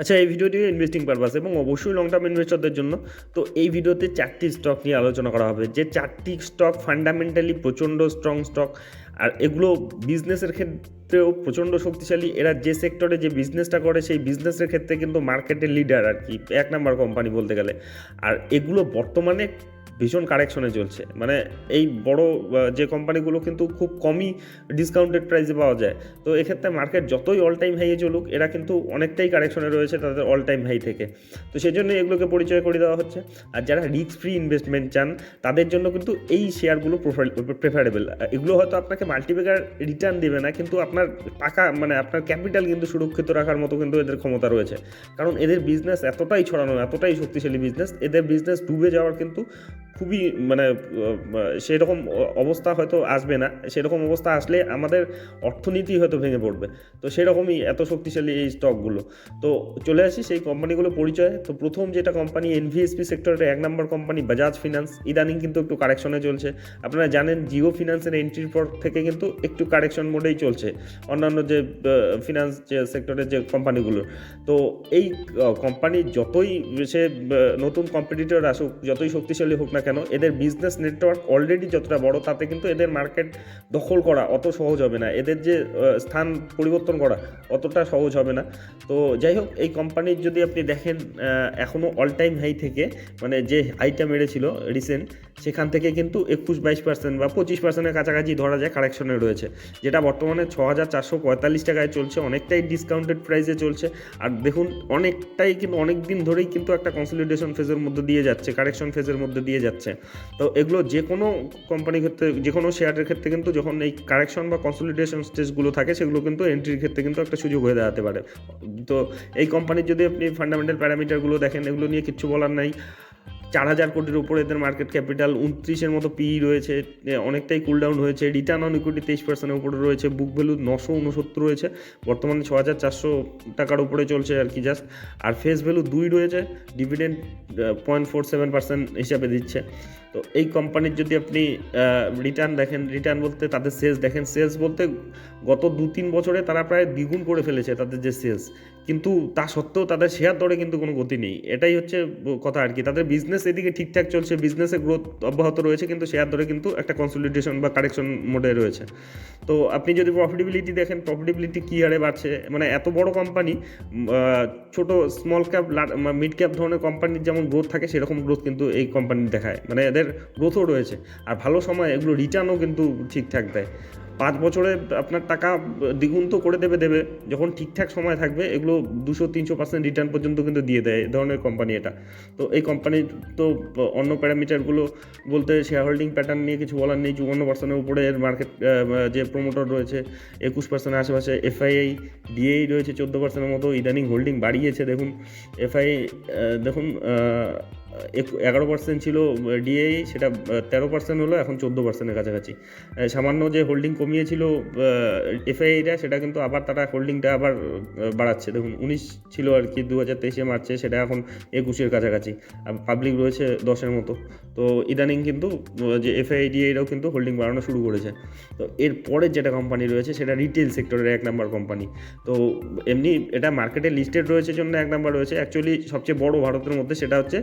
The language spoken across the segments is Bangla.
আচ্ছা এই ভিডিওটি ইনভেস্টিং পারপাস এবং অবশ্যই লং টার্ম ইনভেস্টরদের জন্য। তো এই ভিডিওতে চারটি স্টক নিয়ে আলোচনা করা হবে। যে চারটি স্টক ফান্ডামেন্টালি প্রচণ্ড স্ট্রং স্টক আর এগুলো বিজনেসের ক্ষেত্রেও প্রচণ্ড শক্তিশালী। এরা যে সেক্টরে যে বিজনেসটা করে, সেই বিজনেসের ক্ষেত্রে কিন্তু মার্কেটের লিডার আর কি। এক নাম্বার কোম্পানি বলতে গেলে। আর এগুলো বর্তমানে ভীষণ কারেকশনে চলছে। মানে এই বড় যে কোম্পানিগুলো কিন্তু খুব কমই ডিসকাউন্টেড প্রাইসে পাওয়া যায়। তো এক্ষেত্রে মার্কেট যতই অল টাইম হাইয়ে চলুক, এরা কিন্তু অনেকটাই কারেকশনে রয়েছে তাদের অল টাইম হাই থেকে। তো সেই জন্য এগুলোকে পরিচয় করে দেওয়া হচ্ছে। আর যারা রিস্ক ফ্রি ইনভেস্টমেন্ট চান, তাদের জন্য কিন্তু এই শেয়ারগুলো প্রেফারেবল এগুলো হয়তো আপনাকে মাল্টিপেকার রিটার্ন দেবে না, কিন্তু আপনার টাকা মানে আপনার ক্যাপিটাল কিন্তু সুরক্ষিত রাখার মতো কিন্তু এদের ক্ষমতা রয়েছে। কারণ এদের বিজনেস এতটাই ছড়ানো, এতটাই শক্তিশালী বিজনেস এদের বিজনেস ডুবে যাওয়ার কিন্তু খুবই মানে সেরকম অবস্থা হয়তো আসবে না। সেরকম অবস্থা আসলে আমাদের অর্থনীতি হয়তো ভেঙে পড়বে। তো সেরকমই এত শক্তিশালী এই স্টকগুলো তো চলে আসি সেই কোম্পানিগুলো পরিচয়। তো প্রথম যেটা কোম্পানি এনভিএসপি সেক্টরের এক নম্বর কোম্পানি বাজাজ ফিনান্স ইদানিং কিন্তু একটু কারেকশনে চলছে। আপনারা জানেন জিও ফিনান্সের এন্ট্রির পর থেকে কিন্তু একটু কারেকশন মোডেই চলছে। অন্যান্য যে ফিনান্স যে সেক্টরের যে কোম্পানিগুলো তো এই কোম্পানি যতই সে নতুন কম্পিটিটর আসুক, যতই শক্তিশালী হোক না কেন এদের বিজনেস নেটওয়ার্ক অলরেডি যতটা বড়, তাতে কিন্তু এদের মার্কেট দখল করা অত সহজ হবে না। এদের যে স্থান পরিবর্তন করা অতটা সহজ হবে না। তো যাই হোক, এই কোম্পানির যদি আপনি দেখেন এখনও অল টাইম হাই থেকে মানে যে হাইটা মেরেছিল রিসেন্ট সেখান থেকে কিন্তু একুশ বাইশ পার্সেন্ট বা পঁচিশ পার্সেন্টের কাছাকাছি ধরা যায় কারেকশনে রয়েছে। যেটা বর্তমানে ছ হাজার চারশো পঁয়তাল্লিশ টাকায় চলছে, অনেকটাই ডিসকাউন্টেড প্রাইসে চলছে। আর দেখুন, অনেকটাই কিন্তু অনেক দিন ধরেই কিন্তু একটা কনসলিডেশন ফেজের মধ্যে দিয়ে যাচ্ছে কারেকশন ফেজের মধ্যে দিয়ে যাচ্ছে। তো এগুলো যে কোনো কোম্পানির ক্ষেত্রে যে কোনো শেয়ারের ক্ষেত্রে কিন্তু যখন এই কারেকশন বা কনসলিডেশন স্টেজগুলো থাকে, সেগুলো কিন্তু এন্ট্রির ক্ষেত্রে কিন্তু একটা সুযোগ হয়ে দাঁড়াতে পারে। তো এই কোম্পানির যদি আপনি ফান্ডামেন্টাল প্যারামিটারগুলো দেখেন, এগুলো নিয়ে কিছু বলার নাই। চার হাজার কোটির উপরে এদের মার্কেট ক্যাপিটাল উনত্রিশের মতো পিই রয়েছে অনেকটাই কুল ডাউন হয়েছে রিটার্ন অন ইকুইটি তেইশ পার্সেন্টের উপরে রয়েছে বুক ভ্যালু নশো উনসত্তর রয়েছে, বর্তমানে ছ হাজার চারশো টাকার উপরে চলছে আর কি জাস্ট আর ফেস ভ্যালু দুই রয়েছে dividend point four seven percent হিসাবে দিচ্ছে। তো এই কোম্পানির যদি আপনি রিটার্ন দেখেন রিটার্ন বলতে তাদের সেলস দেখেন সেলস বলতে গত দু তিন বছরে তারা প্রায় দ্বিগুণ করে ফেলেছে তাদের যে সেলস কিন্তু তা সত্ত্বেও তাদের শেয়ার দরে কিন্তু কোনো গতি নেই। এটাই হচ্ছে কথা আর কি। তাদের বিজনেস এদিকে ঠিকঠাক চলছে বিজনেসে গ্রোথ অব্যাহত রয়েছে, কিন্তু শেয়ার দরে কিন্তু একটা কনসলিডেশন বা কারেকশন মোডে রয়েছে। তো আপনি যদি প্রফিটেবিলিটি দেখেন প্রফিটেবিলিটি কী হারে বাড়ছে? মানে এত বড় কোম্পানি ছোট স্মল ক্যাপ মিড ক্যাপ ধরনের কোম্পানির যেমন গ্রোথ থাকে, সেরকম গ্রোথ কিন্তু এই কোম্পানি দেখায়। মানে এদের গ্রোথও রয়েছে। আর ভালো সময় এগুলো রিটার্নও কিন্তু ঠিকঠাক দেয়। পাঁচ বছরে আপনার টাকা দ্বিগুণ তো করে দেবে দেবে, যখন ঠিকঠাক সময় থাকবে, এগুলো দুশো, তিনশো পার্সেন্ট রিটার্ন পর্যন্ত কিন্তু দিয়ে দেয় এই ধরনের কোম্পানি এটা। তো এই কোম্পানির তো অন্য প্যারামিটারগুলো বলতে শেয়ার হোল্ডিং প্যাটার্ন নিয়ে কিছু বলার নেই, চুয়ান্ন পার্সেন্টের উপরে এর মার্কেট যে প্রমোটর রয়েছে, একুশ পার্সেন্টের আশেপাশে এফআইআই ডিএই রয়েছে, চোদ্দ পার্সেন্টের মতো, ইদানিং হোল্ডিং বাড়িয়েছে, দেখুন এফআই দেখুন এগারো পার্সেন্ট ছিল ডিএই সেটা তেরো পার্সেন্ট হলো, এখন চোদ্দ পার্সেন্টের কাছাকাছি। সামান্য যে হোল্ডিং কমিয়েছিল এফআইআইটা সেটা কিন্তু আবার তারা হোল্ডিংটা আবার বাড়াচ্ছে। দেখুন, উনিশ ছিল আর কি দু হাজার তেইশে মার্চে, সেটা এখন একুশের কাছাকাছি। পাবলিক রয়েছে দশের মতো। তো ইদানিং কিন্তু যে এফআইডিএরাও কিন্তু হোল্ডিং বাড়ানো শুরু করেছে। তো এর পরের যেটা কোম্পানি রয়েছে, সেটা রিটেল সেক্টরের এক নাম্বার কোম্পানি তো এমনি এটা মার্কেটে লিস্টেড রয়েছে জন্য এক নাম্বার রয়েছে। অ্যাকচুয়ালি সবচেয়ে বড় ভারতের মধ্যে সেটা হচ্ছে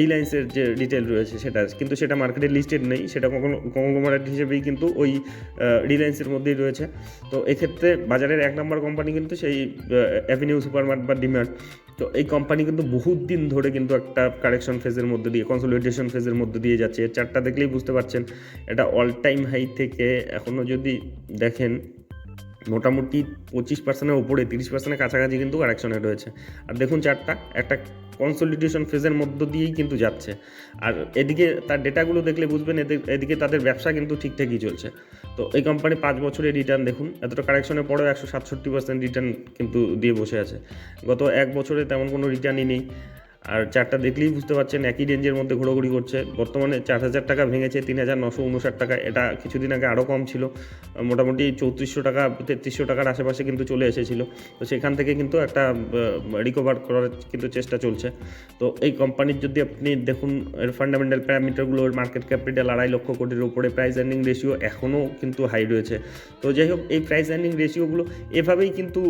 রিলায়েন্সের যে রিটেল রয়েছে সেটা কিন্তু সেটা মার্কেটে লিস্টেড নেই, সেটা কখনো কংগ্লোমারেট হিসেবেই কিন্তু ওই রিলায়েন্সের মধ্যেই রয়েছে। তো এক্ষেত্রে বাজারের এক নম্বর কোম্পানি কিন্তু সেই অ্যাভিনিউ সুপারমার্ট বা ডিমার্ট তো এই কোম্পানি কিন্তু বহুত দিন ধরে কিন্তু একটা কারেকশন ফেজের মধ্যে দিয়ে কনসলিডেশন ফেজের মধ্যে দিয়ে যাচ্ছে। চারটা দেখলেই বুঝতে পারছেন, এটা অল টাইম হাই থেকে এখনও যদি দেখেন মোটামুটি পঁচিশ পার্সেন্টের উপরে, তিরিশ পার্সেন্টের কাছাকাছি কিন্তু কারেকশনে রয়েছে। আর দেখুন চারটা একটা কনসলিডেশন ফেজের মধ্য দিয়েই কিন্তু যাচ্ছে। আর এদিকে তার ডেটাগুলো দেখলে বুঝবেন, এদের, এদিকে তাদের ব্যবসা কিন্তু ঠিকঠাকই চলছে। তো এই কোম্পানি পাঁচ বছরের রিটার্ন দেখুন, এতটা কারেকশনের পরেও একশো সাতষট্টি পার্সেন্ট রিটার্ন কিন্তু দিয়ে বসে আছে। গত এক বছরে তেমন কোনো রিটার্নই নেই। আর চারটা দেখলেই বুঝতে পারছেন একই রেঞ্জের মধ্যে ঘোরাঘুরি করছে। বর্তমানে চার হাজার টাকা ভেঙেছে, তিন হাজার নশো উনষাট টাকা। এটা কিছুদিন আগে আরও কম ছিল। মোটামুটি চৌত্রিশশো টাকা, তেত্রিশশো টাকার আশেপাশে কিন্তু চলে এসেছিল। তো সেখান থেকে কিন্তু একটা রিকভার করার কিন্তু চেষ্টা চলছে। তো এই কোম্পানির যদি আপনি দেখুন, এর ফান্ডামেন্টাল প্যারামিটারগুলো এর মার্কেট ক্যাপিটাল আড়াই লক্ষ কোটির উপরে প্রাইস আর্নিং রেশিও এখনও কিন্তু হাই রয়েছে। তো যাই হোক, এই প্রাইস আর্নিং রেশিওগুলো এভাবেই কিন্তু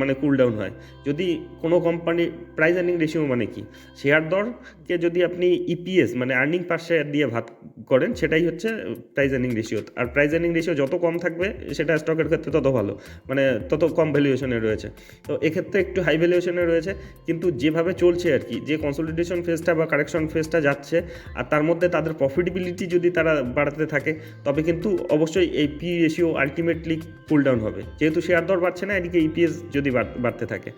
মানে কুল ডাউন হয়। যদি কোনো কোম্পানি প্রাইস আর্নিং রেশিও মানে কি? শেয়ার দরকে যদি আপনি ইপিএস মানে আর্নিং পার শেয়ার দিয়ে ভাত করেন, সেটাই হচ্ছে প্রাইস আর্নিং রেশিও আর প্রাইস আর্নিং রেশিও যত কম থাকবে, সেটা স্টকের ক্ষেত্রে তত ভালো। মানে তত কম ভ্যালুয়েশনে রয়েছে। তো এক্ষেত্রে একটু হাই ভ্যালুয়েশনে রয়েছে। কিন্তু যেভাবে চলছে আর কি, যে কনসলিডেশন ফেজটা বা কারেকশন ফেজটা যাচ্ছে, আর তার মধ্যে তাদের প্রফিটেবিলিটি যদি তারা বাড়াতে থাকে, তবে কিন্তু অবশ্যই এই পি রেশিও আলটিমেটলি ডাউন হবে। যেহেতু শেয়ার দর বাড়ছে না, এদিকে ইপিএস যদি বাড়- বাড়তে থাকে।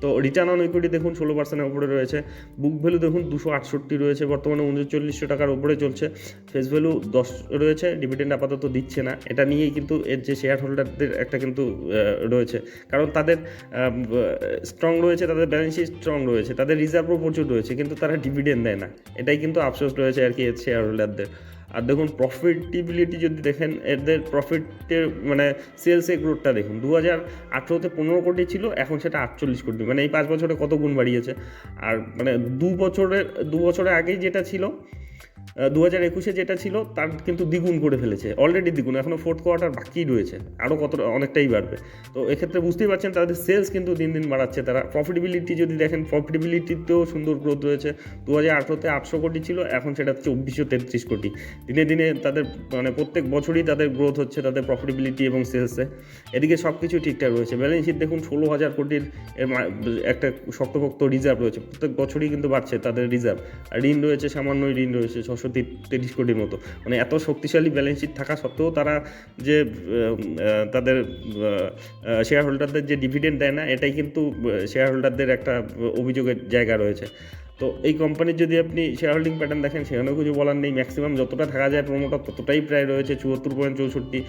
তো রিটার্ন অন ইকুইটি দেখুন, ষোলো পার্সেন্টের উপরে রয়েছে। বুক ভ্যালু দেখুন দুশো আটষট্টি রয়েছে, বর্তমানে উনচল্লিশশো টাকার ওপরে চলছে। ফেস ভ্যালু দশ রয়েছে ডিভিডেন্ড আপাতত দিচ্ছে না। এটা নিয়েই কিন্তু এর যে শেয়ার হোল্ডারদের একটা কিন্তু রয়েছে। কারণ তাদের স্ট্রং রয়েছে, তাদের ব্যালেন্স শিট স্ট্রং রয়েছে, তাদের রিজার্ভও প্রচুর রয়েছে, কিন্তু তারা ডিভিডেন্ড দেয় না। এটাই কিন্তু আফসোস রয়েছে আর কি এর শেয়ার হোল্ডারদের আর দেখুন প্রফিটেবিলিটি যদি দেখেন, এদের প্রফিটের মানে সেলসের গ্রোথটা দেখুন দু হাজার আঠেরোতে পনেরো কোটি ছিল, এখন সেটা আটচল্লিশ কোটি মানে এই পাঁচ বছরে কত গুণ বাড়িয়েছে? আর মানে দু বছরের দু বছরের আগেই যেটা ছিল দু হাজার একুশে যেটা ছিল, তার কিন্তু দ্বিগুণ করে ফেলেছে। অলরেডি দ্বিগুণ এখনও ফোর্থ কোয়ার্টার বাকি রয়েছে আরও কত অনেকটাই বাড়বে। তো এক্ষেত্রে বুঝতেই পারছেন, তাদের সেলস কিন্তু দিন দিন বাড়াচ্ছে তারা। প্রফিটেবিলিটি যদি দেখেন প্রফিটেবিলিটিতেও সুন্দর গ্রোথ রয়েছে। দু হাজার আঠেরোতে আটশো কোটি ছিল, এখন সেটা চব্বিশশো তেত্রিশ কোটি। দিনে দিনে তাদের মানে প্রত্যেক বছরই তাদের গ্রোথ হচ্ছে তাদের প্রফিটেবিলিটি এবং সেলসে এদিকে সব কিছু ঠিকঠাক রয়েছে। ব্যালেন্স শিট দেখুন ষোলো হাজার কোটির একটা শক্তপোক্ত রিজার্ভ রয়েছে। প্রত্যেক বছরই কিন্তু বাড়ছে তাদের রিজার্ভ আর ঋণ রয়েছে, সামান্যই ঋণ রয়েছে, ছশো তিরিশ কোটির মতো। মানে এত শক্তিশালী ব্যালেন্স শিট থাকা সত্ত্বেও তারা যে তাদের শেয়ার হোল্ডারদের যে ডিভিডেন্ড দেয় না, এটাই কিন্তু শেয়ার হোল্ডারদের একটা অভিযোগের জায়গা রয়েছে। তো এই কোম্পানির যদি আপনি শেয়ার হোল্ডিং প্যাটার্ন দেখেন, সেখানেও কিছু বলার নেই। ম্যাক্সিমাম যতটা থাকা যায় প্রমোটার ততটাই প্রায় রয়েছে। চুয়াত্তর পয়েন্ট চৌষট্টি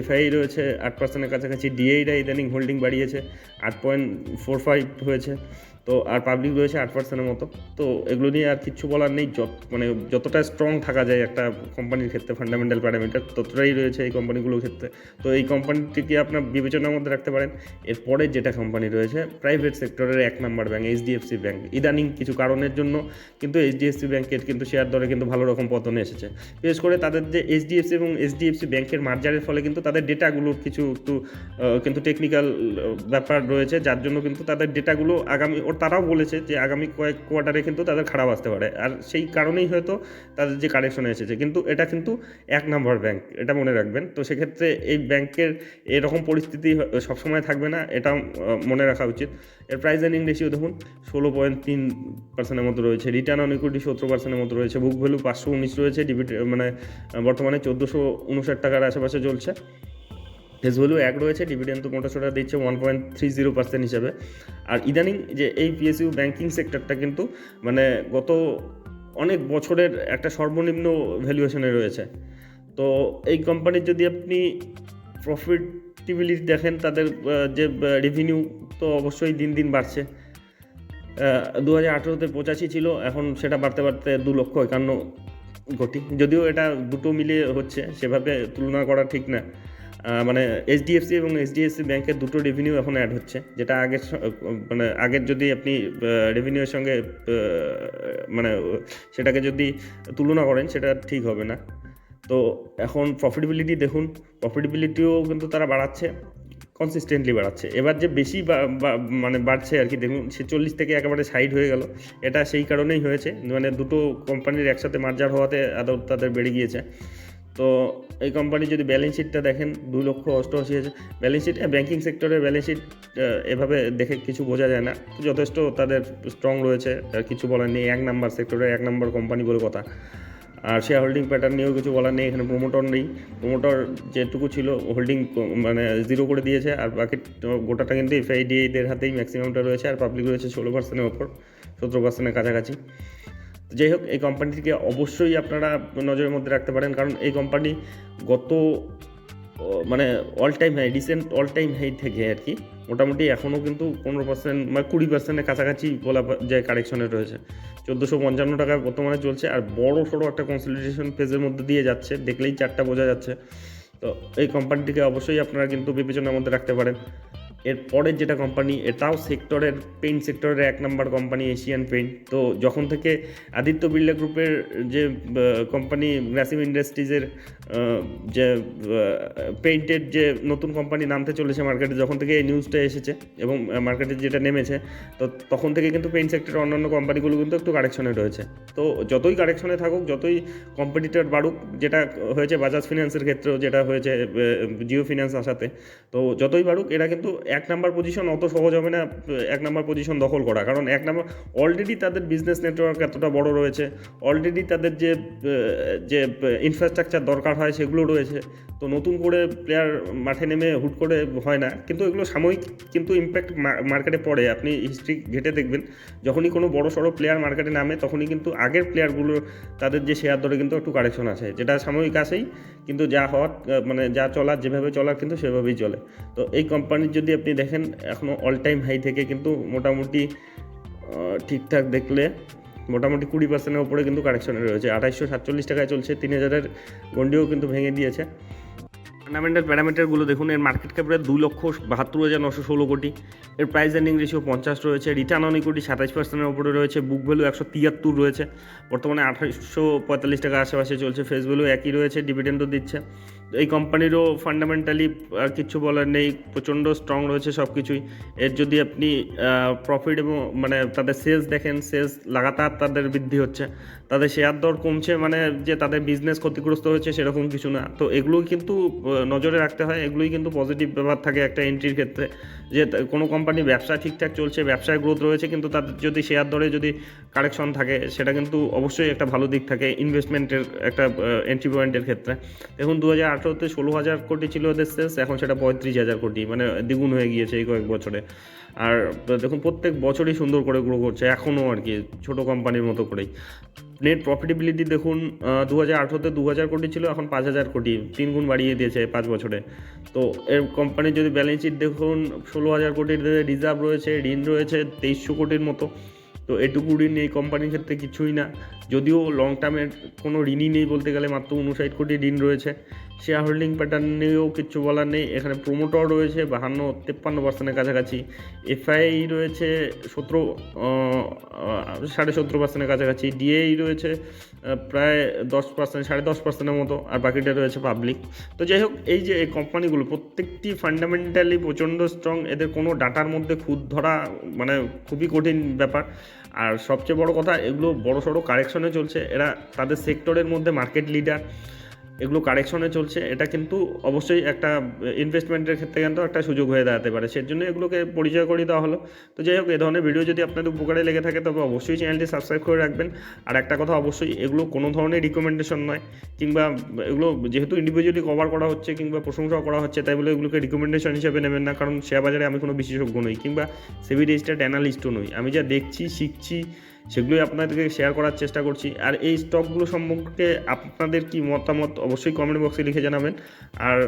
এফআই রয়েছে। আট পার্সেন্টের কাছাকাছি ডিএইরা ইদানিং হোল্ডিং বাড়িয়েছে। আট পয়েন্ট ফোর ফাইভ হয়েছে। তো আর পাবলিক রয়েছে আট পার্সেন্টের মতো। তো এগুলো নিয়ে আর কিচ্ছু বলার নেই। যত মানে যতটা স্ট্রং থাকা যায় একটা কোম্পানির ক্ষেত্রে ফান্ডামেন্টাল প্যারামিটার ততটাই রয়েছে এই কোম্পানিগুলোর ক্ষেত্রে। তো এই কোম্পানিটিকে আপনার বিবেচনার মধ্যে রাখতে পারেন। এরপরে যেটা কোম্পানি রয়েছে প্রাইভেট সেক্টরের এক নাম্বার ব্যাঙ্ক এইচডিএফসি ব্যাঙ্ক ইদানিং কিছু কারণের জন্য কিন্তু এইচডিএফসি ব্যাংকের কিন্তু শেয়ার দরে কিন্তু ভালো রকম পতনে এসেছে। বিশেষ করে তাদের যে এইচডিএফসি এবং এইচডিএফসি ব্যাঙ্কের মার্জারের ফলে কিন্তু তাদের ডেটাগুলোর কিছু একটু কিন্তু টেকনিক্যাল ব্যাপার রয়েছে। যার জন্য কিন্তু তাদের ডেটাগুলো আগামী তারাও বলেছে যে আগামী কয়েক কোয়ার্টারে কিন্তু তাদের খারাপ আসতে পারে। আর সেই কারণেই হয়তো তাদের যে কারেকশন এসেছে, কিন্তু এটা কিন্তু এক নম্বর ব্যাংক এটা মনে রাখবেন। তো সেক্ষেত্রে এই ব্যাংকের এরকম পরিস্থিতি সবসময় থাকবে না, এটা মনে রাখা উচিত। এর প্রাইস আর্নিং রেশিও দেখুন, ষোলো পয়েন্ট তিন পার্সেন্টের মতো রয়েছে। রিটার্ন অন ইকুইটি সত্তর পার্সেন্টের মতো রয়েছে। বুক ভ্যালু পাঁচশো উনিশ রয়েছে। ডিবিট মানে বর্তমানে চোদ্দোশো উনষাট টাকার আশেপাশে চলছে। ফেস ভ্যালু এক রয়েছে ডিভিডেন্ড তো মোটাসোটা দিচ্ছে one point three zero percent হিসাবে। আর ইদানিং যে এই পিএসইউ ব্যাংকিং সেক্টরটা কিন্তু মানে গত অনেক বছরের একটা সর্বনিম্ন ভ্যালুয়েশনে রয়েছে। তো এই কোম্পানির যদি আপনি প্রফিটেবিলিটি দেখেন, তাদের যে রেভিনিউ তো অবশ্যই দিন দিন বাড়ছে। দু হাজার আঠেরোতে পঁচাশি ছিল, এখন সেটা বাড়তে বাড়তে দু লক্ষ একান্ন কোটি। যদিও এটা দুটো মিলিয়ে হচ্ছে, সেভাবে তুলনা করা ঠিক না। মানে এইচডিএফসি এবং এইচডিএফসি ব্যাংকের দুটো রেভিনিউ এখন অ্যাড হচ্ছে, যেটা আগের মানে আগের যদি আপনি রেভিনিউয়ের সঙ্গে মানে সেটাকে যদি তুলনা করেন, সেটা ঠিক হবে না। তো এখন প্রফিটেবিলিটি দেখুন প্রফিটেবিলিটিও কিন্তু তারা বাড়াচ্ছে কনসিস্টেন্টলি বাড়াচ্ছে। এবার যে বেশি মানে বাড়ছে আর কি, দেখুন, সে চল্লিশ থেকে একেবারে সাইড হয়ে গেল, এটা সেই কারণেই হয়েছে মানে দুটো কোম্পানির একসাথে মার্জার হওয়াতে আদৌ তাদের বেড়ে গিয়েছে। তো এই কোম্পানির যদি ব্যালেন্স শিটটা দেখেন দুই লক্ষ অষ্টআশি আছে ব্যালেন্স শিট ব্যাঙ্কিং সেক্টরের ব্যালেন্স শিট এভাবে দেখে কিছু বোঝা যায় না। যথেষ্ট তাদের স্ট্রং রয়েছে কিছু বলার নেই। এক নাম্বার সেক্টরের এক নাম্বার কোম্পানি বলে কথা। আর শেয়ার হোল্ডিং প্যাটার্ন নিয়েও কিছু বলার নেই, এখানে প্রোমোটর নেই। প্রোমোটর যেটুকু ছিল হোল্ডিং মানে জিরো করে দিয়েছে, আর বাকি গোটাটা কিন্তু এফআইডিএদের হাতেই ম্যাক্সিমামটা রয়েছে, আর পাবলিক রয়েছে ষোলো পার্সেন্টের ওপর, সতেরো পার্সেন্টের কাছাকাছি। যাই হোক এই কোম্পানিটিকে অবশ্যই আপনারা নজরের মধ্যে রাখতে পারেন। কারণ এই কোম্পানি গত মানে all time high recent all time high থেকে আর কি, মোটামুটি এখনও কিন্তু পনেরো পার্সেন্ট মানে কুড়ি পার্সেন্টের কাছাকাছি বলা যায় কারেকশনে রয়েছে। চোদ্দোশো পঞ্চান্ন টাকা বর্তমানে চলছে, আর বড় সড়ো একটা কনসলিডেশন ফেজের মধ্যে দিয়ে যাচ্ছে, দেখলেই চারটা বোঝা যাচ্ছে। তো এই কোম্পানিটিকে অবশ্যই আপনারা কিন্তু বিবেচনার মধ্যে রাখতে পারেন। এর পরের যেটা কোম্পানি এটাও সেক্টরের পেইন্ট সেক্টরের এক নম্বর কোম্পানি এশিয়ান পেইন্ট তো যখন থেকে আদিত্য বিড়লা গ্রুপের যে কোম্পানি গ্রাসিম ইন্ডাস্ট্রিজের যে পেইন্টের যে নতুন কোম্পানি নামতে চলেছে মার্কেটে যখন থেকে এই নিউজটা এসেছে এবং মার্কেটে যেটা নেমেছে, তো তখন থেকে কিন্তু পেইন্ট সেক্টরের অন্যান্য কোম্পানিগুলো কিন্তু একটু কারেকশনে রয়েছে। তো যতই কারেকশনে থাকুক, যতই কম্পিটিটর বাড়ুক, যেটা হয়েছে বাজাজ ফিনান্সের ক্ষেত্রেও, যেটা হয়েছে জিও ফিনান্স আসাতে তো যতই বাড়ুক, এরা কিন্তু এক নাম্বার পজিশন অত সহজ হবে না, এক নাম্বার পজিশন দখল করা। কারণ এক নাম্বার অলরেডি তাদের বিজনেস নেটওয়ার্ক এতটা বড় রয়েছে অলরেডি তাদের যে যে ইনফ্রাস্ট্রাকচার দরকার হয় সেগুলো রয়েছে, তো নতুন করে প্লেয়ার মাঠে নেমে হুট করে হয় না। কিন্তু এগুলো সাময়িক কিন্তু ইম্প্যাক্ট মার্কেটে পড়ে। আপনি হিস্ট্রি ঘেটে দেখবেন, যখনই কোনো বড় সড়ো প্লেয়ার মার্কেটে নামে, তখনই কিন্তু আগের প্লেয়ারগুলো তাদের যে শেয়ার দরে কিন্তু একটু কারেকশন আছে। যেটা সাময়িক আসেই, কিন্তু যা হওয়ার মানে যা চলার, যেভাবে চলার কিন্তু সেভাবেই চলে। তো এই কোম্পানির যদি আপনি দেখেন এখনও অল টাইম হাই থেকে কিন্তু মোটামুটি ঠিকঠাক দেখলে মোটামুটি কুড়ি পার্সেন্টের উপরে কিন্তু কারেকশনে রয়েছে। আঠাইশশো সাতচল্লিশ টাকায় চলছে, তিন হাজারের গন্ডিও কিন্তু ভেঙে দিয়েছে। ফান্ডামেন্টাল প্যারামিটারগুলো দেখুন, এর মার্কেট ক্যাপ রয়েছে দু লক্ষ বাহাত্তর হাজার নশো ষোলো কোটি। এর প্রাইস এর্নিং রেশিও পঞ্চাশ রয়েছে রিটার্ন অন ইকুইটি সাতাশ পার্সেন্টের উপরে রয়েছে বুক ভ্যালু একশো তিয়াত্তর রয়েছে। বর্তমানে আঠাশশো পঁয়তাল্লিশ টাকা আশেপাশে চলছে ফেস ভ্যালু একই রয়েছে ডিভিডেন্ডও দিচ্ছে। এই কোম্পানিরও ফান্ডামেন্টালি আর কিছু বলার নেই, প্রচণ্ড স্ট্রং রয়েছে সব কিছুই এর যদি আপনি প্রফিট এবং মানে তাদের সেলস দেখেন সেলস লাগাতার তাদের বৃদ্ধি হচ্ছে। তাদের শেয়ার দর কমছে মানে যে তাদের বিজনেস ক্ষতিগ্রস্ত হয়েছে সেরকম কিছু না। তো এগুলোই কিন্তু নজরে রাখতে হয়, এগুলোই কিন্তু পজিটিভ ব্যাপার থাকে একটা এন্ট্রির ক্ষেত্রে। যে কোনো কোম্পানি ব্যবসা ঠিকঠাক চলছে, ব্যবসায় গ্রোথ রয়েছে, কিন্তু তাদের যদি শেয়ার দরে যদি কারেকশন থাকে, সেটা কিন্তু অবশ্যই একটা ভালো দিক থাকে ইনভেস্টমেন্টের একটা এন্ট্রি পয়েন্টের ক্ষেত্রে। দেখুন দু হাজার আঠেরোতে ষোলো হাজার কোটি ছিল ওদের সেলস এখন সেটা পঁয়ত্রিশ হাজার কোটি মানে দ্বিগুণ হয়ে গিয়েছে এই কয়েক বছরে। আর দেখুন, প্রত্যেক বছরই সুন্দর করে গ্রো করছে, এখনও আর কি, ছোটো কোম্পানির মতো করেই। নেট প্রফিটেবিলিটি দেখুন দু হাজার আঠেরোতে দু হাজার কোটি ছিল, এখন পাঁচ হাজার কোটি তিন গুণ বাড়িয়ে দিয়েছে পাঁচ বছরে। তো এর কোম্পানির যদি ব্যালেন্স শিট দেখুন, ষোলো হাজার কোটির রিজার্ভ রয়েছে, ঋণ রয়েছে, তেইশশো কোটির মতো। তো এটুকু ঋণ এই কোম্পানির ক্ষেত্রে কিছুই না। যদিও লং টার্মের কোনো ঋণই নেই বলতে গেলে, মাত্র উনষাট কোটি ঋণ রয়েছে। শেয়ার হোল্ডিং প্যাটার্ন নিয়েও কিচ্ছু বলার নেই। এখানে প্রোমোটর রয়েছে, বাহান্ন, তেপ্পান্ন পার্সেন্টের কাছাকাছি। এফআই রয়েছে সতেরো সাড়ে সতেরো পার্সেন্টের কাছাকাছি। ডিএই রয়েছে প্রায় দশ পার্সেন্ট সাড়ে দশ পার্সেন্টের মতো। আর বাকিটা রয়েছে পাবলিক তো যাই হোক, এই যে এই কোম্পানিগুলো প্রত্যেকটি ফান্ডামেন্টালি প্রচণ্ড স্ট্রং এদের কোনো ডাটার মধ্যে খুদ ধরা মানে খুবই কঠিন ব্যাপার। আর সবচেয়ে বড় কথা, এগুলো বড় সড়ো কারেকশনে চলছে। এরা তাদের সেক্টরের মধ্যে মার্কেট লিডার এগুলো কারেকশনে চলছে। এটা কিন্তু অবশ্যই একটা ইনভেস্টমেন্টের ক্ষেত্রে কিন্তু একটা সুযোগ হয়ে দাঁড়াতে পারে। সেই জন্য এগুলোকে পরিচয় করিয়ে দেওয়া হলো। তো যাই হোক, এ ধরনের ভিডিও যদি আপনাদের উপকারে লেগে থাকে, তবে অবশ্যই চ্যানেলটি সাবস্ক্রাইব করে রাখবেন। আর একটা কথা অবশ্যই, এগুলো কোনো ধরনের রিকমেন্ডেশন নয়। কিংবা এগুলো যেহেতু ইন্ডিভিজুয়ালি কভার করা হচ্ছে কিংবা প্রশংসা করা হচ্ছে, তাই বলে এগুলোকে রিকমেন্ডেশন হিসেবে নেবেন না। কারণ শেয়ার বাজারে আমি কোনো বিশেষজ্ঞ নই, কিংবা সেভি রেজিস্টার্ড অ্যানালিস্টও নই। আমি যা দেখছি, শিখছি সেগুলোই আপনাদেরকে শেয়ার করার চেষ্টা করছি। আর এই স্টকগুলো সম্পর্কে আপনাদের কি মতামত অবশ্যই কমেন্ট বক্সে লিখে জানাবেন। আর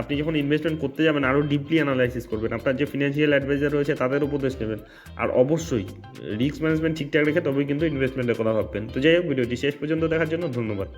আপনি যখন ইনভেস্টমেন্ট করতে যাবেন আরও ডিপলি অ্যানালাইসিস করবেন। আপনার যে ফিনান্সিয়াল অ্যাডভাইজার রয়েছে, তাদের উপদেশ নেবেন। আর অবশ্যই রিস্ক ম্যানেজমেন্ট ঠিকঠাক রেখে তবেই কিন্তু ইনভেস্টমেন্টের কথা ভাববেন তো যাই হোক, ভিডিওটি শেষ পর্যন্ত দেখার জন্য ধন্যবাদ।